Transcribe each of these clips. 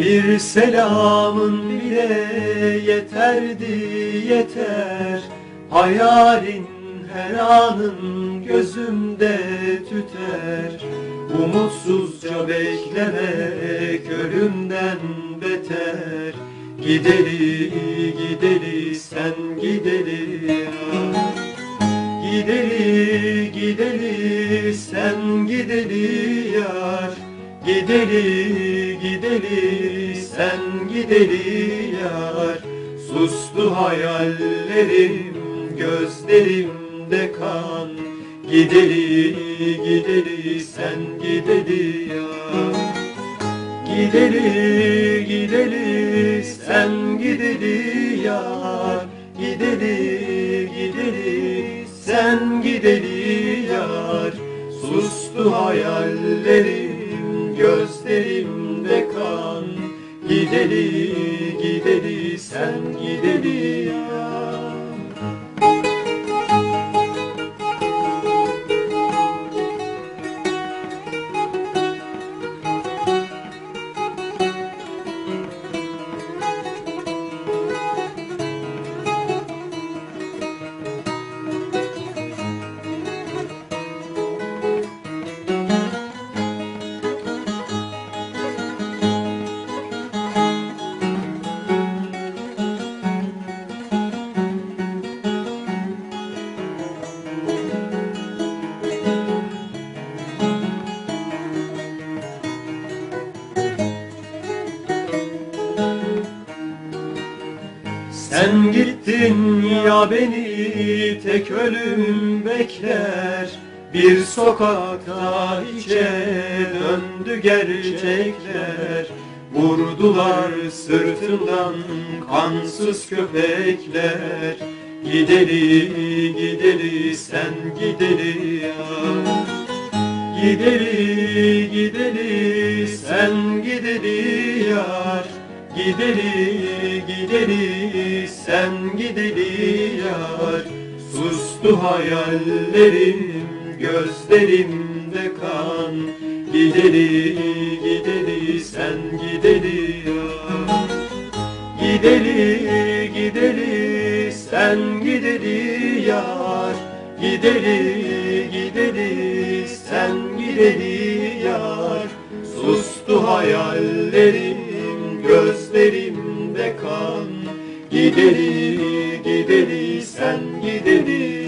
Bir selamın bile yeterdi yeter. Hayalin her anın gözümde tüter. Umutsuzca beklemek ölümden beter. Gideli gideli sen gideli. Gideli gideli sen gideli yar. Gideli gideli sen gideli yar. Sustu hayallerim gözlerimde kan. Gideli gideli sen gideli yar. Gideli gideli sen gideli yar. Gideli gideli sen gideli yar. Sustu hayallerim gözlerimde kan. Gideli gideli sen gideli yar Sen gittin ya beni tek ölüm bekler. Bir sokakta içe döndü gerçekler. Vurdular sırtından kansız köpekler. Gideli gideli sen gideli ya Gideli gideli sen gideli yar Gideli gideli sen gideli yar Sustu hayallerim gözlerimde kan. Gideli gideli sen gideli yar Gideli gideli sen gideli yar Gideli gideli sen gideli yar Sustu hayallerim gözlerimde kan. Gideli gideli sen gideli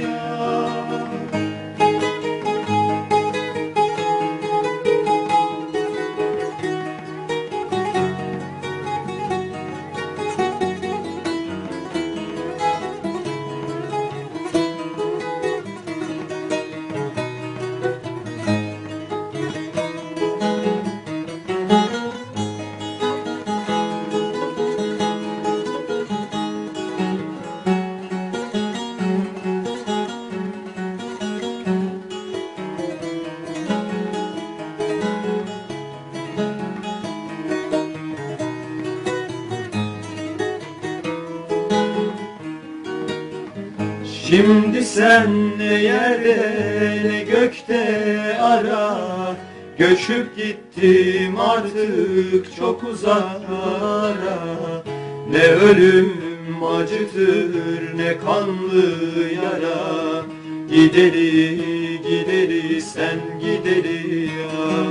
Şimdi sen ne yerde ne gökte ara. Göçüp gittim artık çok uzaklara. Ne ölüm acıtır ne kanlı yara. Gideli gideli sen gideli ya.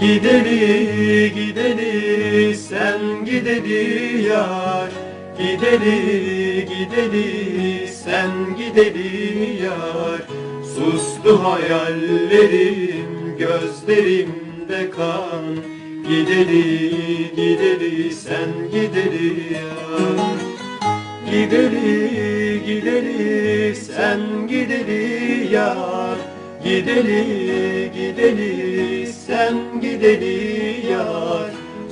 Gideli gideli sen gideli yar Gideli gideli sen gideli yar Sustu hayallerim gözlerimde kan. Gideli gideli sen gideli yar. Gideli gideli sen gideli yar. Gideli gideli sen gideli yar.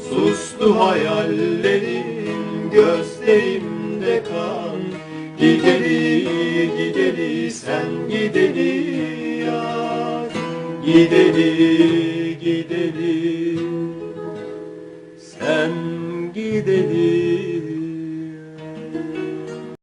Sustu hayallerim gözlerimde kan. Gideli Gideli gideli. Sen gideli